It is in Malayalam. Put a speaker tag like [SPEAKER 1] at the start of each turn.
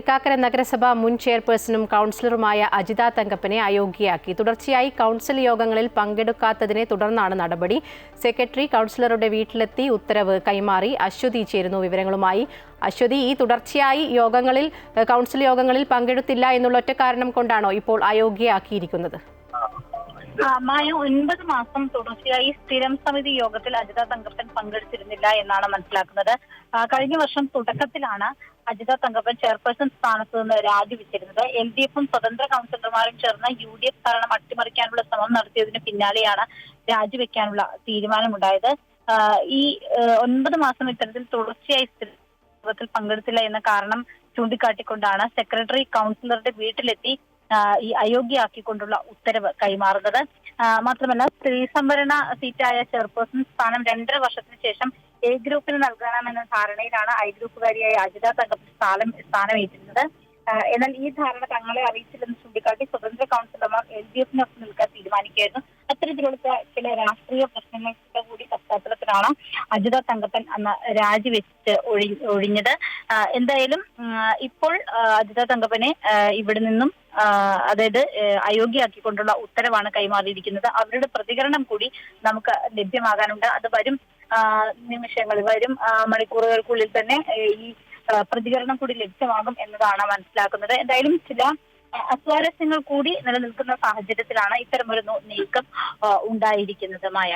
[SPEAKER 1] തൃക്കാക്കര നഗരസഭ മുൻ ചെയർപേഴ്സണും കൗൺസിലറുമായ അജിത തങ്കപ്പനെ അയോഗ്യയാക്കി. തുടർച്ചയായി കൗൺസിൽ യോഗങ്ങളിൽ പങ്കെടുക്കാത്തതിനെ തുടർന്നാണ് നടപടി. സെക്രട്ടറി കൗൺസിലറുടെ വീട്ടിലെത്തി ഉത്തരവ് കൈമാറി. അശ്വതി ചേരുന്നു വിവരങ്ങളുമായി. അശ്വതി ഈ തുടർച്ചയായി യോഗങ്ങളിൽ കൗൺസിൽ യോഗങ്ങളിൽ പങ്കെടുത്തില്ല എന്നുള്ള ഒറ്റ കാരണം കൊണ്ടാണോ ഇപ്പോൾ അയോഗ്യയാക്കിയിരിക്കുന്നത്?
[SPEAKER 2] മായ ഒൻപത് മാസം തുടർച്ചയായി സ്ഥിരം സമിതി യോഗത്തിൽ അജിത തങ്കപ്പൻ പങ്കെടുത്തിരുന്നില്ല എന്നാണ് മനസ്സിലാക്കുന്നത്. കഴിഞ്ഞ വർഷം തുടക്കത്തിലാണ് അജിത തങ്കപ്പൻ ചെയർപേഴ്സൺ സ്ഥാനത്ത് നിന്ന് രാജിവെച്ചിരുന്നത്. എൽ ഡി എഫും സ്വതന്ത്ര കൗൺസിലർമാരും ചേർന്ന് യു ഡി എഫ് ഭരണം അട്ടിമറിക്കാനുള്ള ശ്രമം നടത്തിയതിന് പിന്നാലെയാണ് രാജിവെക്കാനുള്ള തീരുമാനമുണ്ടായത്. ഈ ഒൻപത് മാസം ഇത്തരത്തിൽ തുടർച്ചയായി യോഗത്തിൽ പങ്കെടുത്തില്ല എന്ന കാരണം ചൂണ്ടിക്കാട്ടിക്കൊണ്ടാണ് സെക്രട്ടറി കൗൺസിലറുടെ വീട്ടിലെത്തി ഈ അയോഗ്യയാക്കിക്കൊണ്ടുള്ള ഉത്തരവ് കൈമാറുന്നത്. മാത്രമല്ല സ്ത്രീ സംവരണ സീറ്റായ ചെയർപേഴ്സൺ സ്ഥാനം രണ്ടര വർഷത്തിന് ശേഷം എ ഗ്രൂപ്പിന് നൽകണമെന്ന ധാരണയിലാണ് ഐ ഗ്രൂപ്പുകാരിയായ അജിത തങ്കം സ്ഥാനം സ്ഥാനമേറ്റിരുന്നത്. എന്നാൽ ഈ ധാരണ തങ്ങളെ അറിയിച്ചില്ലെന്ന് ചൂണ്ടിക്കാട്ടി സ്വതന്ത്ര കൗൺസിലർമാർ എൽ ഡി എഫിനൊപ്പം നിൽക്കാൻ തീരുമാനിക്കുകയായിരുന്നു. അത്തരത്തിലുള്ള ചില രാഷ്ട്രീയ പ്രശ്നങ്ങളുടെ കൂടി പശ്ചാത്തലത്തിലാണ് അജിത തങ്കപ്പൻ അന്ന് രാജിവെച്ച് ഒഴി ഒഴിഞ്ഞത്. എന്തായാലും ഇപ്പോൾ അജിത തങ്കപ്പനെ ഇവിടെ നിന്നും അതായത് അയോഗ്യയാക്കിക്കൊണ്ടുള്ള ഉത്തരവാണ് കൈമാറിയിരിക്കുന്നത്. അവരുടെ പ്രതികരണം കൂടി നമുക്ക് ലഭ്യമാകാനുണ്ട്. അത് വരും നിമിഷങ്ങൾ വരും മണിക്കൂറുകൾക്കുള്ളിൽ തന്നെ ഈ പ്രതികരണം കൂടി ലഭ്യമാകും എന്നതാണ് മനസ്സിലാക്കുന്നത്. എന്തായാലും ചില അസ്വാരസ്യങ്ങൾ കൂടി നിലനിൽക്കുന്ന സാഹചര്യത്തിലാണ് ഇത്തരമൊരു നീക്കം ഉണ്ടായിരിക്കുന്നത് മായ